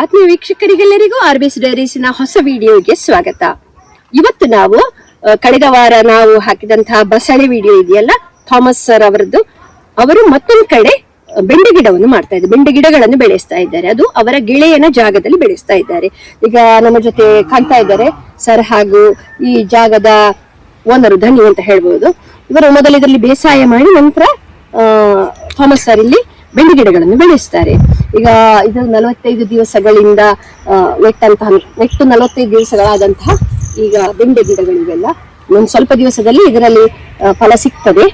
ಆತ್ಮೀಯ ವೀಕ್ಷಕರಿಗೆಲ್ಲರಿಗೂ R B S ಡೈರೀಸ್ನ ಹೊಸ ವಿಡಿಯೋಗೆ ಸ್ವಾಗತ. ಇವತ್ತು ನಾವು ಕಳೆದ ವಾರ ನಾವು ಹಾಕಿದಂತಹ ಬಸಳೆ ವಿಡಿಯೋ ಇದೆಯಲ್ಲ, ಥಾಮಸ್ ಸರ್ ಅವರದ್ದು. ಅವರು ಮತ್ತೊಂದು ಕಡೆ ಬೆಂಡೆ ಗಿಡವನ್ನು ಮಾಡ್ತಾ ಇದ್ದಾರೆ. ಬೆಂಡೆ ಗಿಡಗಳನ್ನು ಬೆಳೆಸ್ತಾ ಇದ್ದಾರೆ. ಅದು ಅವರ ಗೆಳೆಯನ ಜಾಗದಲ್ಲಿ ಬೆಳೆಸ್ತಾ ಇದ್ದಾರೆ. ಈಗ ನಮ್ಮ ಜೊತೆ ಕಾಣ್ತಾ ಇದ್ದಾರೆ ಸರ್ ಹಾಗೂ ಈ ಜಾಗದ ಓನರು ಧನಿ ಅಂತ ಹೇಳ್ಬೋದು. ಇವರು ಮೊದಲಿದ್ರಲ್ಲಿ ಬೇಸಾಯ ಮಾಡಿ ನಂತರ ಥಾಮಸ್ ಸರ್ ಇಲ್ಲಿ ಬೆಂಡೆ ಗಿಡಗಳನ್ನು ಬೆಳೆಸ್ತಾರೆ. ಈಗ ಇದು ನಲವತ್ತೈದು ದಿವಸಗಳಿಂದ ನೆಟ್ಟಂತಹ ನೆಟ್ಟು ನಲವತ್ತೈದು ದಿವಸಗಳಾದಂತಹ ಈಗ ಬೆಂಡೆ ಗಿಡಗಳಿವೆಲ್ಲ. ಒಂದು ಸ್ವಲ್ಪ ದಿವಸದಲ್ಲಿ ಇದರಲ್ಲಿ ಫಲ ಸಿಗ್ತದೆ.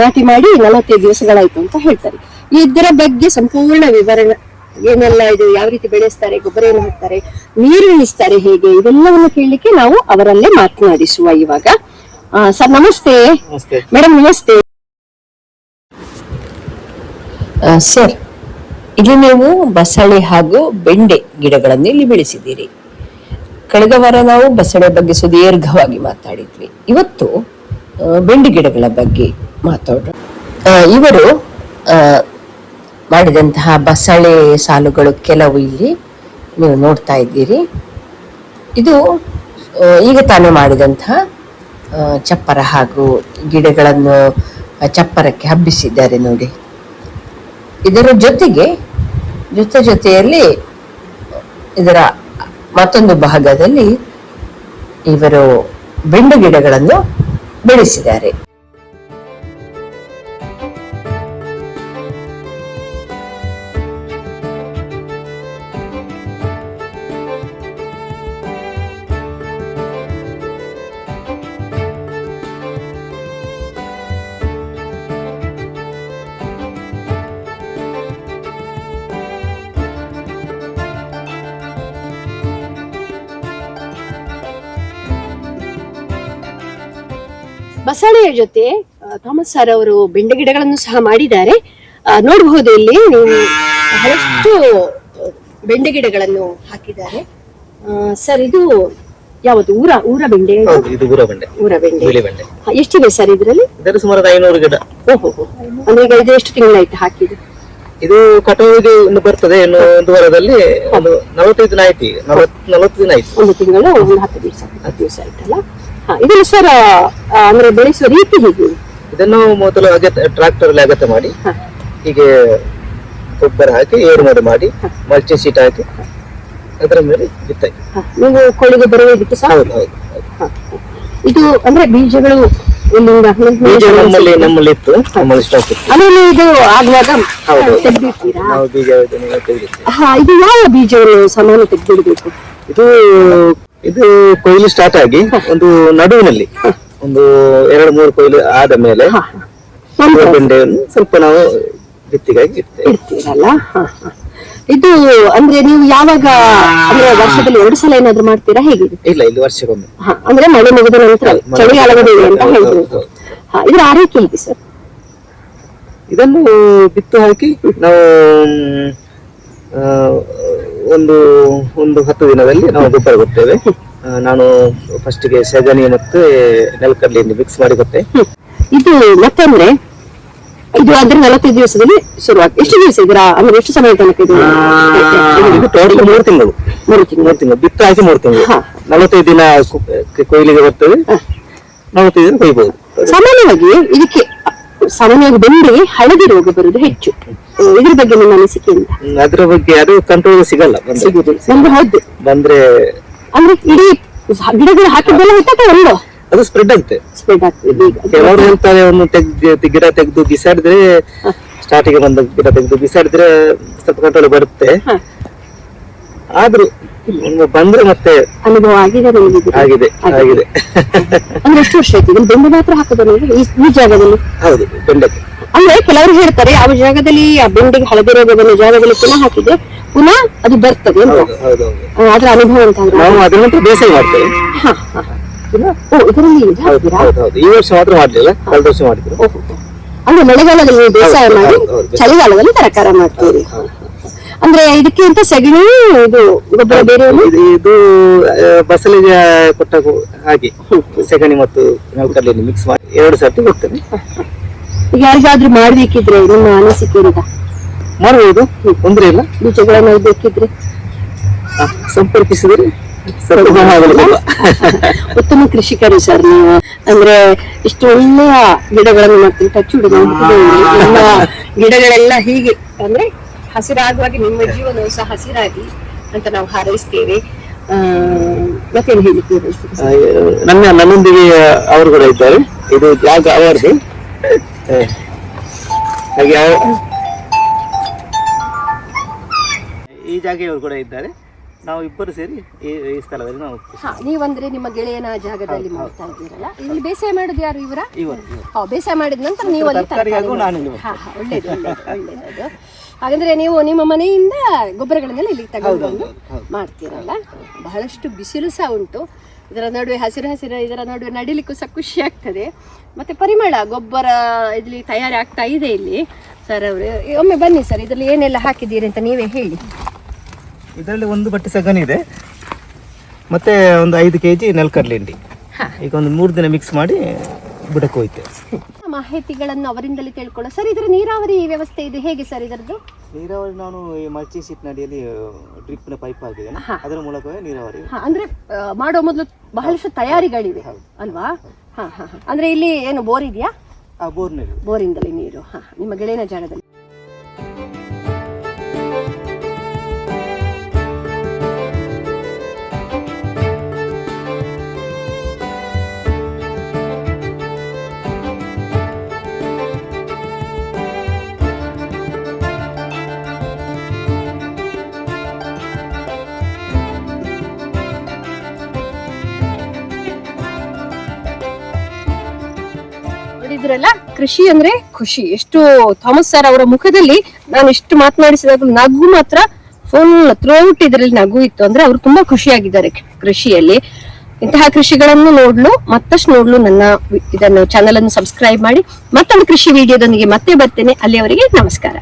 ನಾಟಿ ಮಾಡಿ ನಲವತ್ತೈದು ದಿವಸಗಳಾಯ್ತು ಅಂತ ಹೇಳ್ತಾರೆ. ಇದರ ಬಗ್ಗೆ ಸಂಪೂರ್ಣ ವಿವರಣೆ ಏನೆಲ್ಲ ಇದು ಯಾವ ರೀತಿ ಬೆಳೆಸ್ತಾರೆ ಗೊಬ್ಬರ ಏನು ಹಾಕ್ತಾರೆ ನೀರು ಇಳಿಸ್ತಾರೆ ಹೇಗೆ ಇದೆಲ್ಲವನ್ನು ಕೇಳಲಿಕ್ಕೆ ನಾವು ಅವರಲ್ಲೇ ಮಾತನಾಡಿಸುವ ಇವಾಗ. ಸರ್ ನಮಸ್ತೆ. ನಮಸ್ತೆ. ಮೇಡಮ್ ನಮಸ್ತೆ. ಸರ್, ಇಲ್ಲಿ ನೀವು ಬಸಳೆ ಹಾಗೂ ಬೆಂಡೆ ಗಿಡಗಳನ್ನು ಇಲ್ಲಿ ಬೆಳೆಸಿದ್ದೀರಿ. ಕಳೆದ ವಾರ ನಾವು ಬಸಳೆ ಬಗ್ಗೆ ಸುದೀರ್ಘವಾಗಿ ಮಾತಾಡಿದ್ವಿ. ಇವತ್ತು ಬೆಂಡೆ ಗಿಡಗಳ ಬಗ್ಗೆ ಮಾತಾಡೋಣ. ಇವರು ಮಾಡಿದಂತಹ ಬಸಳೆ ಸಾಲುಗಳು ಕೆಲವು ಇಲ್ಲಿ ನೀವು ನೋಡ್ತಾ ಇದ್ದೀರಿ. ಇದು ಈಗ ತಾನೇ ಮಾಡಿದಂತಹ ಚಪ್ಪರ ಹಾಗೂ ಗಿಡಗಳನ್ನು ಚಪ್ಪರಕ್ಕೆ ಹಬ್ಬಿಸಿದ್ದಾರೆ ನೋಡಿ. ಇದರ ಜೊತೆಗೆ ಜೊತೆ ಜೊತೆಯಲ್ಲಿ ಇದರ ಮತ್ತೊಂದು ಭಾಗದಲ್ಲಿ ಇವರು ಬೆಂಡು ಗಿಡಗಳನ್ನು ಬೆಳೆಸಿದ್ದಾರೆ. ಬಸಳೆಯ ಜೊತೆ ಥಾಮಸ್ ಸರ್ ಅವರು ಬೆಂಡೆ ಗಿಡಗಳನ್ನು ಸಹ ಮಾಡಿದ್ದಾರೆ. ನೋಡಬಹುದು ಇಲ್ಲಿ ನೀವು ಬಹಳಷ್ಟು ಬೆಂಡೆ ಗಿಡಗಳನ್ನು ಹಾಕಿದ್ದಾರೆ. ಸರ್ ಇದು ಯಾವುದು? ಊರ ಊರ ಬೆಂಡೆ? ಇದು? ಊರ ಬೆಂಡೆ. ಊರ ಬೆಂಡೆ. ಬಿಳಿ ಬಂಡೆ. ಎಷ್ಟಿದೆ ಸರ್ ಇದರಲ್ಲಿ? ಇದರ ಸುಮಾರು ಐನೂರು ಗಿಡ. ಓಹೋ ಅಂದ್ರೆ ಈಗ ಇದು ಎಷ್ಟು ತಿಂಗಳಾಯ್ತು ಹಾಕಿದ್ದು? ಇದು ಕಟಾವಿಗೆ ಒಂದು ಬರ್ತದೆ ಇನ್ನು ಒಂದು ವಾರದಲ್ಲಿ ಒಂದು ನಲವತ್ತೈದು ದಿನ ಆಯ್ತು ಈಗ. ನಲವತ್ ನಲವತ್ತು ದಿನ ಆಯ್ತು. ಒಂದು ತಿಂಗಳು ಒಂದು ಹತ್ತು ದಿವಸ ಹತ್ತು ದಿವಸ ಆಯ್ತಲ್ಲ? ಇದನ್ನು ಸರ್ ಅಂದ್ರೆ ಬೆಳೆಸುವ ರೀತಿ ಹೇಗೆ? ಇದನ್ನು ಮೊದಲು ಅಗತ್ಯ ಟ್ರಾಕ್ಟರ್ ಅಲ್ಲಿ ಅಗತ್ಯ ಮಾಡಿ. ಹೀಗೆ ಗೊಬ್ಬರ ಹಾಕಿ ಏರು ಮಾಡಿ ಮಾಡಿ ಮಲ್ಚಿ ಶೀಟ್ ಹಾಕಿ ಅದರ ಮೇಲೆ ಬಿತ್ತಾಯಿ ಹಾ, ನೀವು ಕೋಳಿಗೆ ಬರುವ ಇದಕ್ಕೆ ಸಹ? ಹೌದು ಹೌದು. ಇದು ಅಂದ್ರೆ ಬೀಜಗಳು ಇಲ್ಲಿಂದ ಬೀಜ ನಮ್ಮಲ್ಲಿ ನಮ್ಮಲ್ಲಿ ಇತ್ತು ನಮ್ಮಲ್ಲಿ ಸ್ಟಾಕ್ ಇತ್ತು. ಆಮೇಲೆ ಇದು ಆಗುವಾಗ ಹೌದು. ತೆಗ್ದಿರ್ತೀರಾ ನಾವು ಬೀಜ ತೆಗೆದಿರ್ತೇವೆ ಇದು ಯಾವ ಬೀಜವನ್ನು ಸಾಮಾನ್ಯ ತೆಗೆದಿಡಬೇಕು? ಇದು ಇದು ಕೊಯ್ಲು ಸ್ಟಾರ್ಟ್ ಆಗಿ ಒಂದು ನಡುವಿನಲ್ಲಿ ಒಂದು ಎರಡು ಮೂರು ಕೊಯ್ಲು ಆದ ಮೇಲೆ. ಬೆಂಡೆಯನ್ನು ಸ್ವಲ್ಪ ನಾವು ಬಿತ್ತಿಗಾಗಿ ಇಡ್ತೇವೆ. ಇಡ್ತೀರಲ್ಲ. ಇದು ಅಂದ್ರೆ ನೀವು ಯಾವಾಗ ಅಂದ್ರೆ ವರ್ಷದಲ್ಲಿ ಎರಡು ಸಲ ಏನಾದ್ರು ಮಾಡ್ತೀರಾ? ಹೇಗೆ? ಇಲ್ಲ ಇಲ್ಲಿ ವರ್ಷಕ್ಕೊಮ್ಮೆ. ಅಂದ್ರೆ ಮಳೆ ಮುಗಿದ ನಂತರ ಚಳಿ ಚಳಿಗಾಲದ ಅಂತ ಹೇಳಿದ್ರು ಇದ್ರ ಆರೈಕೆ ಹೇಗೆ ಸರ್? ಇದನ್ನು ಬಿತ್ತು ಹಾಕಿ ನಾವು ಒಂದು ಒಂದು ಹತ್ತು ದಿನದಲ್ಲಿ ನಾವು ಗೊಬ್ಬರ ಕೊಡ್ತೇವೆ ನಾನು ಫಸ್ಟಿಗೆ ಸೆಗಣಿ ಮತ್ತೆ ನೆಲಕಡಲೆಯನ್ನು ಮಿಕ್ಸ್ ಮಾಡಿ ಕೊಟ್ಟೆ. ಇದು ಮತ್ತಂದ್ರೆ ಇದು ಅಂದ್ರೆ ನಲವತ್ತೈದು ದಿವಸದಲ್ಲಿ ಶುರುವಾಗ್ ಎಷ್ಟು ದಿವಸ ಇದರ? ಅಂದ್ರೆ ಎಷ್ಟು ಸಮಯ ತನಕ ಇದು ಟೋಟಲ್ ಮೂರು ತಿಂಗಳು. ಮೂರು ತಿಂಗಳು. ಮೂರು ತಿಂಗಳು. ಬಿತ್ತು ಹಾಕಿ ಮೂರು ತಿಂಗಳು. ನಲವತ್ತೈದು ದಿನ ಕೊಯ್ಲಿಗೆ ಬರ್ತದೆ. ನಲವತ್ತೈದು ದಿನ ಕೊಯ್ಬಹುದು ಸಾಮಾನ್ಯವಾಗಿ ಇದಕ್ಕೆ ಸಾಮಾನ್ಯವಾಗಿ ಬೆಂಡೆಗೆ ಹಳದಿ ರೋಗ ಬರುವುದು ಹೆಚ್ಚು. ಇದ್ರ ಬಗ್ಗೆ ನಿಮ್ಮ ಅನಿಸಿಕೆ ಅಂತ ಅದ್ರ ಬಗ್ಗೆ ಅದು ಕಂಟ್ರೋಲ್ ಸಿಗಲ್ಲ ಸಿಗುದು ನಮ್ಗೆ ಹೌದು. ಬಂದ್ರೆ ಅಂದ್ರೆ ಇಡೀ ಗಿಡಗಳು ಹಾಕಿದ್ದೆಲ್ಲ ಹೊತ್ತಾಟ ಒಂದು ಅದು ಸ್ಪ್ರೆಡ್ ಆಗುತ್ತೆ ಸ್ಪ್ರೆಡ್ ಆಗ್ತದೆ. ಕೆಲವರು ಹೇಳ್ತಾರೆ ಒಂದು ತೆಗ್ದು ಗಿಡ ತೆಗೆದು ಬಿಸಾಡಿದ್ರೆ ಸ್ಟಾರ್ಟಿಗೆ ಬಂದ ಗಿಡ ತೆಗೆದು ಬಿಸಾಡಿದ್ರೆ ಸ್ವಲ್ಪ ಕಂಟ್ರೋಲ್ ಬರುತ್ತೆ. ಆದ್ರೂ ಬಂದ್ರೆ ಮತ್ತೆ ಅನುಭವ ಆಗಿದೆ ನಮಗೆ ಆಗಿದೆ ಆಗಿದೆ. ಅಂದ್ರೆ ಎಷ್ಟು ವರ್ಷ ಆಯ್ತು? ಬೆಂಡೆ ಮಾತ್ರ ಹಾಕೋದು ನೀವು? ಈ ಜಾಗದಲ್ಲಿ? ಹೌದು ಬೆಂಡೆಗೆ ಅಂದ್ರೆ ಕೆಲವರು ಹೇಳ್ತಾರೆ ಯಾವ ಜಾಗದಲ್ಲಿ ಆ ಬೆಂಡೆಗೆ ಹಳದಿ ರೋಗ ಬಂದ ಜಾಗದಲ್ಲಿ ಪುನಃ ಹಾಕಿದ್ರೆ ಪುನಃ ಅದು ಬರ್ತದೆ ಅಂತ. ಹೌದು ಹೌದು ಹೌದು. ಅದ್ರ ಅನುಭವ ಅಂತ ನಾವು ಅದ್ರ ನಂತರ ಬೇಸಾಯ ಮಾಡ್ತೇವೆ. ಓ ಇದರಲ್ಲಿ ಈ ವರ್ಷ ಮಾತ್ರ ಮಾಡ್ಲಿಲ್ಲ ಕಳೆದ ವರ್ಷ ಮಾಡಿದ್ರು. ಅಂದ್ರೆ ಮಳೆಗಾಲದಲ್ಲಿ ನೀವು ಬೇಸಾಯ ಮಾಡಿ. ಚಳಿಗಾಲದಲ್ಲಿ ತರಕಾರ ಮಾಡ್ತೀವಿ ಅಂದ್ರೆ ಇದಕ್ಕೆ ಅಂತ ಸಗಣಿ ಇದು ಗೊಬ್ಬರ ಬೇರೆ? ಇದು ಬಸಲಿಗೆ ಕೊಟ್ಟ ಹಾಗೆ ಸೆಗಣಿ ಮತ್ತು ಮಿಕ್ಸ್ ಮಾಡಿ ಎರಡು ಸರ್ತಿ ಕೊಡ್ತೇನೆ. ಈಗ ಯಾರಿಗಾದ್ರೂ ಮಾಡ್ಬೇಕಿದ್ರೆ ನಿಮ್ಮ ಅನಿಸಿಕೆ ಅಂತ ಮಾಡ್ಬೋದು. ತೊಂದ್ರೆ ಇಲ್ಲ. ಬೀಜಗಳನ್ನ ಬೇಕಿದ್ರೆ ಸಂಪರ್ಕಿಸಿದ್ರೆ. ಉತ್ತಮ ಕೃಷಿಕರು ಸರ್ ನೀವು. ಅಂದ್ರೆ ಇಷ್ಟು ಒಳ್ಳೆಯ ಗಿಡಗಳನ್ನು ಮಾಡ್ತೀವಿ ಟಚ್ ಎಲ್ಲ ಗಿಡಗಳೆಲ್ಲ ಹೀಗೆ ಅಂದ್ರೆ ಹಸಿರಾಗುವಾಗ ನಿಮ್ಮ ಜೀವನ ಸಹ ಹಸಿರಾಗಿ ಅಂತ ನಾವು ಹಾರೈಸ್ತೇವೆ. ಹೇಳಿಕ್ಕೆ ಆ, ನನ್ನ ನನ್ನೊಂದಿಗೆ ಅವರು ಕೂಡ ಇದ್ದಾರೆ. ಇದು ಜಾಗ ಅವರದು. ಹಾಗೆ ಯಾವ ಈ ಜಾಗ ಇವರು ಕೂಡ ಇದ್ದಾರೆ. ನಾವು ಇಬ್ಬರು ಸೇರಿ ಈ ಈ ಸ್ಥಳದಲ್ಲಿ ನಾವು ಹಾ ನೀವಂದ್ರೆ ನಿಮ್ಮ ಗೆಳೆಯನ ಜಾಗದಲ್ಲಿ ಮಾಡ್ತಾ ಇದ್ದೀರಲ್ಲ? ಇಲ್ಲಿ ಬೇಸಾಯ ಮಾಡುದು ಯಾರು ಇವರ? ಇವರು ಹಾ ಬೇಸಾಯ ಮಾಡಿದ ನಂತರ ನೀವು ಅಲ್ಲಿ ತರಕಾರಿ ಹಾಗೂ ನಾನು ಇಲ್ಲಿ ಹಾ ಹಾ ಒಳ್ಳೇದು ಒಳ್ಳೇದು ಒಳ್ಳೇದು. ಹಾಗಂದ್ರೆ ನೀವು ನಿಮ್ಮ ಮನೆಯಿಂದ ಗೊಬ್ಬರಗಳನ್ನೆಲ್ಲ ಇಲ್ಲಿ ತಗೊಂಡು ಬಂದು ಮಾಡ್ತೀರಲ್ಲ? ಬಹಳಷ್ಟು ಬಿಸಿಲು ಸಹ ಉಂಟು. ಇದರ ನಡುವೆ ಹಸಿರು ಹಸಿರು ಇದರ ನಡುವೆ ನಡಿಲಿಕ್ಕೂ ಸಹ ಖುಷಿ ಆಗ್ತದೆ. ಮತ್ತೆ ಪರಿಮಳ ಗೊಬ್ಬರ ಇಲ್ಲಿ ತಯಾರಿ ಆಗ್ತಾ ಇದೆ ಇಲ್ಲಿ. ಸರ್ ಅವರು ಒಮ್ಮೆ ಬನ್ನಿ ಸರ್ ಇದರಲ್ಲಿ ಏನೆಲ್ಲ ಹಾಕಿದ್ದೀರಿ ಅಂತ ನೀವೇ ಹೇಳಿ. ಇದರಲ್ಲಿ ಒಂದು ಬಟ್ಟೆ ಸಗಣಿ ಇದೆ. ಮತ್ತೆ ಒಂದು ಐದು ಕೆ ಜಿ ನೆಲಕಡಲೆ ಹಿಂಡಿ. ಈಗ ಒಂದು ಮೂರು ದಿನ ಮಿಕ್ಸ್ ಮಾಡಿ ಬುಡಕ್ಕೆ ಹೋಯ್ತೆ ಮಾಹಿತಿಗಳನ್ನು ಅವರಿಂದಲೇ ತಿಳ್ಕೊಳ್ಳೋ ಸರ್ ಇದರ ನೀರಾವರಿ ವ್ಯವಸ್ಥೆ ಇದು. ಹೇಗೆ ಸರ್ ಇದರದ್ದು? ನೀರಾವರಿ ನಾನು ಈ ಮಲ್ಚಿ ಶೀಟ್ ನಡಿಯಲ್ಲಿ ಡ್ರಿಪ್ನ ಪೈಪ್ ಆಗಿದೆ ಅದರ ಮೂಲಕವೇ ನೀರಾವರಿ. ಹಾ, ಅಂದ್ರೆ ಆ, ಮಾಡೋ ಮೊದಲು ಬಹಳಷ್ಟು ತಯಾರಿಗಳಿವೆ ಅಲ್ವಾ? ಹಾ ಹಾ ಹಾ. ಅಂದ್ರೆ ಇಲ್ಲಿ ಏನು ಬೋರ್ ಇದೆಯಾ? ಆ ಬೋರ್ ನೀರು ಬೋರಿಂದಲೇ ನೀರು. ಹಾ. ನಿಮ್ಮ ಗೆಳೆಯನ ಜಾಗದಲ್ಲಿ. ನೋಡಿದ್ರಲ್ಲ ಕೃಷಿ ಅಂದ್ರೆ ಖುಷಿ. ಎಷ್ಟು ಥಾಮಸ್ ಸರ್ ಅವರ ಮುಖದಲ್ಲಿ ನಾನು ಎಷ್ಟು ಮಾತನಾಡಿಸಿದಾಗ ನಗು ಮಾತ್ರ ಫುಲ್ ಥ್ರೂಔಟ್ ಇದರಲ್ಲಿ ನಗು ಇತ್ತು. ಅಂದ್ರೆ ಅವರು ತುಂಬಾ ಖುಷಿಯಾಗಿದ್ದಾರೆ ಕೃಷಿಯಲ್ಲಿ. ಇಂತಹ ಕೃಷಿಗಳನ್ನು ನೋಡ್ಲು, ಮತ್ತಷ್ಟು ನೋಡ್ಲು ನನ್ನ ಇದನ್ನು ಚಾನಲ್ ಅನ್ನು ಸಬ್ಸ್ಕ್ರೈಬ್ ಮಾಡಿ. ಮತ್ತೊಂದು ಕೃಷಿ ವಿಡಿಯೋದೊಂದಿಗೆ ಮತ್ತೆ ಬರ್ತೇನೆ. ಅಲ್ಲಿಯವರೆಗೆ ನಮಸ್ಕಾರ.